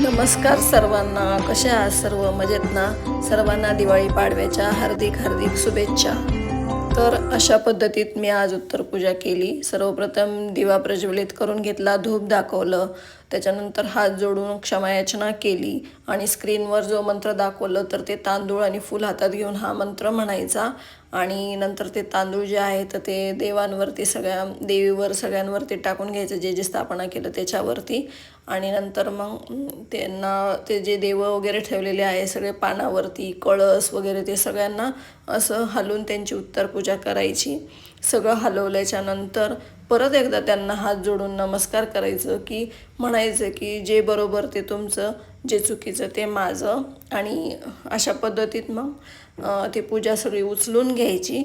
नमस्कार सर्वांना कशा आहात सर्व? मजेत ना? सर्वांना दिवाळी पाडव्याच्या हार्दिक हार्दिक शुभेच्छा. तर अशा पद्धतीत मी आज उत्तर पूजा केली. सर्वप्रथम दिवा प्रज्वलित करून घेतला धूप दाखवलं. त्याच्यानंतर हात जोडून क्षमायाचना केली आणि स्क्रीनवर जो मंत्र दाखवलं तर ते तांदूळ आणि फूल हातात घेऊन हा मंत्र म्हणायचा. आणि नंतर ते तांदूळ जे आहे तर ते देवांवरती सगळ्या देवीवर सगळ्यांवरती टाकून घ्यायचं जे जे स्थापना केलं त्याच्यावरती. आणि नंतर मग त्यांना ते जे देव वगैरे ठेवलेले आहे सगळे पानावरती कळस वगैरे ते सगळ्यांना असं हलवून त्यांची उत्तर पूजा करायची. सगळं हलवल्याच्यानंतर परत एकदा त्यांना हात जोडून नमस्कार करायचं की म्हणायचं की जे बरोबर ते तुमचं जे चुकीचं ते माझं. आणि अशा पद्धतीत मग ती पूजा सगळी उचलून घ्यायची.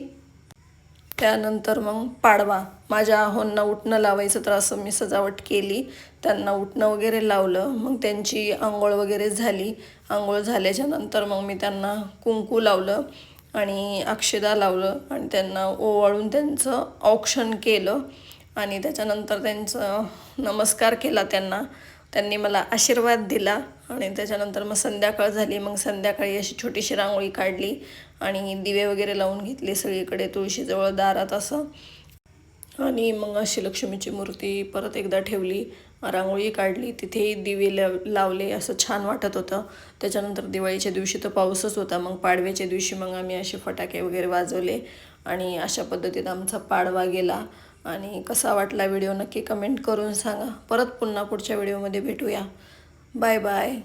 त्यानंतर मग पाडवा. माझ्या आहोंना उठणं लावायचं तर असं मी सजावट केली. त्यांना उठणं वगैरे लावलं. मग त्यांची आंघोळ वगैरे झाली. आंघोळ झाल्याच्यानंतर मग मी त्यांना कुंकू लावलं. आणि अक्षदा लावलं आणि त्यांना ओवाळून त्यांचं औक्षण केलं आणि त्याच्यानंतर त्यांचं नमस्कार केला त्यांना. त्यांनी मला आशीर्वाद दिला आणि त्याच्यानंतर मग संध्याकाळ झाली. मग संध्याकाळी अशी छोटीशी रांगोळी काढली आणि दिवे वगैरे लावून घेतले सगळीकडे तुळशीजवळ दारात असं. आणि मग अशी लक्ष्मीची मूर्ती परत एकदा ठेवली रांगोळी काढली तिथेही दिवे लाव लावले असं छान वाटत होतं. त्याच्यानंतर दिवाळीच्या दिवशी तर पाऊसच होता मग पाडव्याच्या दिवशी मग आम्ही असे फटाके वगैरे वाजवले आणि अशा पद्धतीत आमचा पाडवा गेला. आणि कसा वाटला व्हिडिओ नक्की कमेंट करून सांगा. परत पुन्हा पुढच्या व्हिडिओमध्ये भेटूया. Bye bye.